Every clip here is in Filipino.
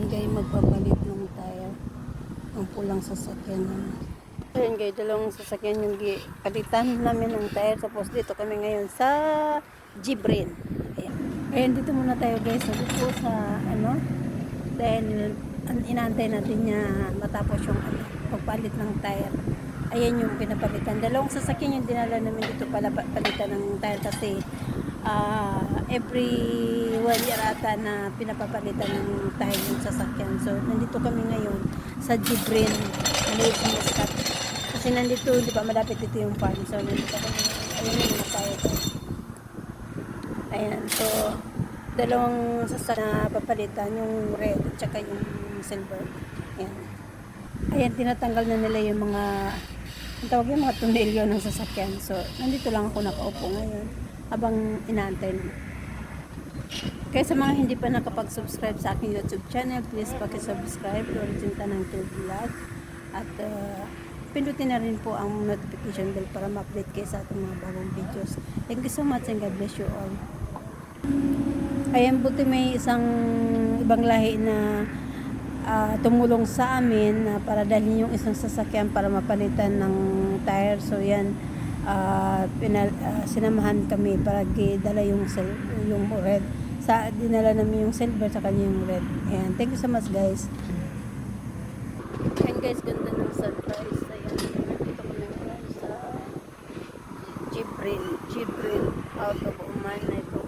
Guys, magpapalit ng tire. Ang pulang sasakyan namin. Ayun guys, dalawang sasakyan yung palitan namin ng tire. Tapos dito kami ngayon sa Gibrin. Ayan. Ayun, dito muna tayo guys. Sabi po sa ano, dahil an- inaantay natin niya matapos yung ano, pagpalit ng tire. Ayan yung pinapalitan. Dalawang sasakyan yung dinala namin dito pala pa- palitan ng tire kasi ah, every one year ata na pinapapalitan ng tire yung sasakyan. So, nandito kami ngayon sa Gibrin, maliit sa Muscat. Kasi nandito, di ba, malapit dito yung farm. So, nandito kami. Ayun yung tire ko. Ayan, so, dalawang sasakyan na papalitan, yung red at saka yung silver. Ayan. Ayan, tinatanggal na nila yung mga, ang tawag yung mga tunelyo ng sasakyan. So, nandito lang ako nakaupo ngayon habang inaantay na. Kaya sa mga hindi pa nakapag-subscribe sa aking YouTube channel, please paki-subscribe, Origin Tanang Tour Vlog. At uh, pindutin na rin po ang notification bell para ma-update kayo sa ating mga bagong videos. Thank you so much and God bless you all. Ayan, buti may isang ibang lahi na ah, tumulong sa amin na para dalhin yung isang sasakyan para mapalitan ng tire. So yan, ah, pinal, ah, sinamahan kami para gidala yung, sil- yung red. Sa, dinala namin yung silver sa kanya yung red. Ayan, thank you so much guys. Ayan guys, ganda ng sunrise. Ayan, dito kami ngayon sa Jibril, Jibril, out of Oman na ito.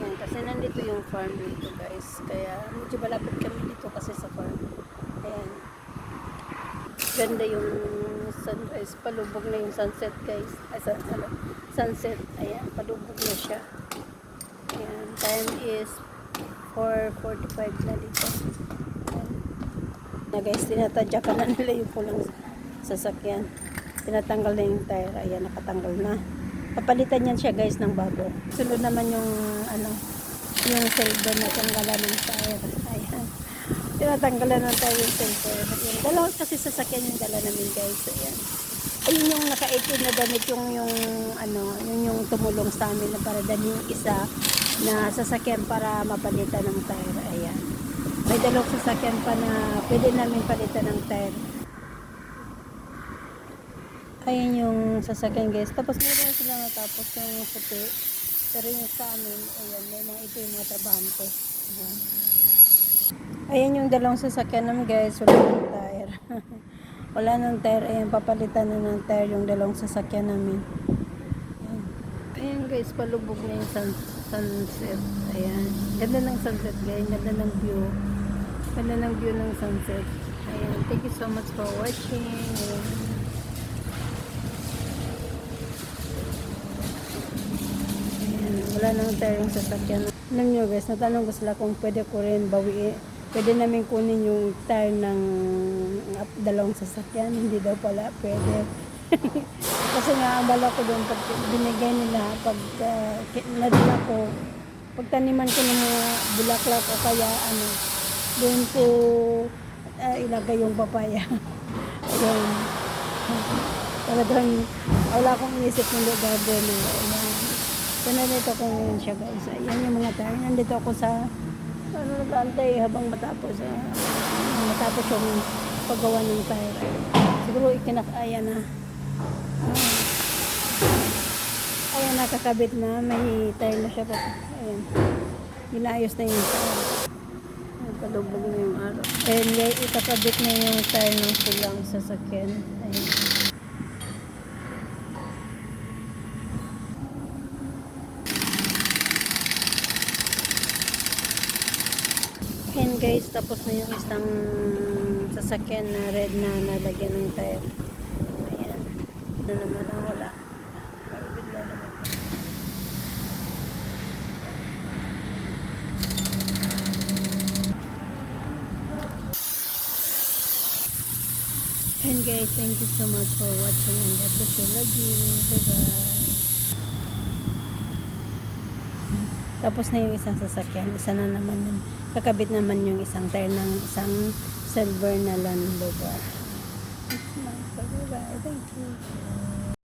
Ayan, kasi nandito yung farm dito guys. Kaya medyo malapit kami dito kasi sa farm. Ayan. Ganda yung sunrise. Palubog na yung sunset guys. Ay, sun, ano, sunset. Ayan, palubog na siya. Ayan, time is 4.45 na dito. Ayan. Na guys, tinatadyakan na nila yung pulang sasakyan. Tinatanggal na yung tire. Ayan, nakatanggal na. Papalitan yan siya guys ng bago. Sunod naman yung ano, yung silver na tanggalan ng tire. Ayan. Tinatanggalan ng tire yung silver. Ayan. Dalawa kasi sasakyan yung dala namin guys. Ayan. Ayun yung naka-18 na damit yung yung ano, yun yung tumulong sa amin na para dali yung isa na sasakyan para mapalitan ng tire. Ayan. May dalawang sasakyan pa na pwede namin palitan ng tire. Ayan yung sasakyan guys. Tapos meron sila natapos yung puti. Pero yung sa amin, ayan, may mga ito yung mga trabahante. Ayan. Ayan yung dalawang sasakyan namin guys. Wala ng tire. Wala ng tire. Ayan, papalitan na ng tire yung dalawang sasakyan namin. Ayan. Guys, palubog na yung sun, sunset. Ayan. Ganda ng sunset guys. Ganda ng view. Ganda ng view ng sunset. Ayan. Thank you so much for watching. Ayan, wala nang tayong sasakyan. Alam nyo guys, natanong ko sila kung pwede ko rin bawiin. Pwede namin kunin yung tire ng dalawang sasakyan. Hindi daw pala pwede. Kasi nga, ang bala ko doon, pag binigay nila, pag uh, nadala ko, pagtaniman ko ng mga bulaklak o kaya ano, doon ko uh, ilagay yung papaya. Ayun. Talagang wala akong inisip ng gagawin. Ayan. So, nandito ko ngayon siya guys. Ayan yung mga tayo. Nandito ako sa ano, nag-aantay habang matapos. ah, matapos yung paggawa ng tayo. Siguro ikinakaya na. Ah. ayan, nakakabit na. May tayo na siya. Ayan. Ginayos na yung tayo. Palubog na yung araw. And yeah, ikakabit na yung tayo ng pulang sasakyan. Ayan. Guys, tapos na yung isang sasakyan na red na nalagyan ng tire. Ayan. Na naman ang wala. Bigla naman. And guys, thank you so much for watching and you. Love you. Bye-bye. Tapos na yung isang sasakyan. Isa na naman yun. Kakabit naman yung isang tire ng isang silver na Land Rover. Bye-bye. Thank you.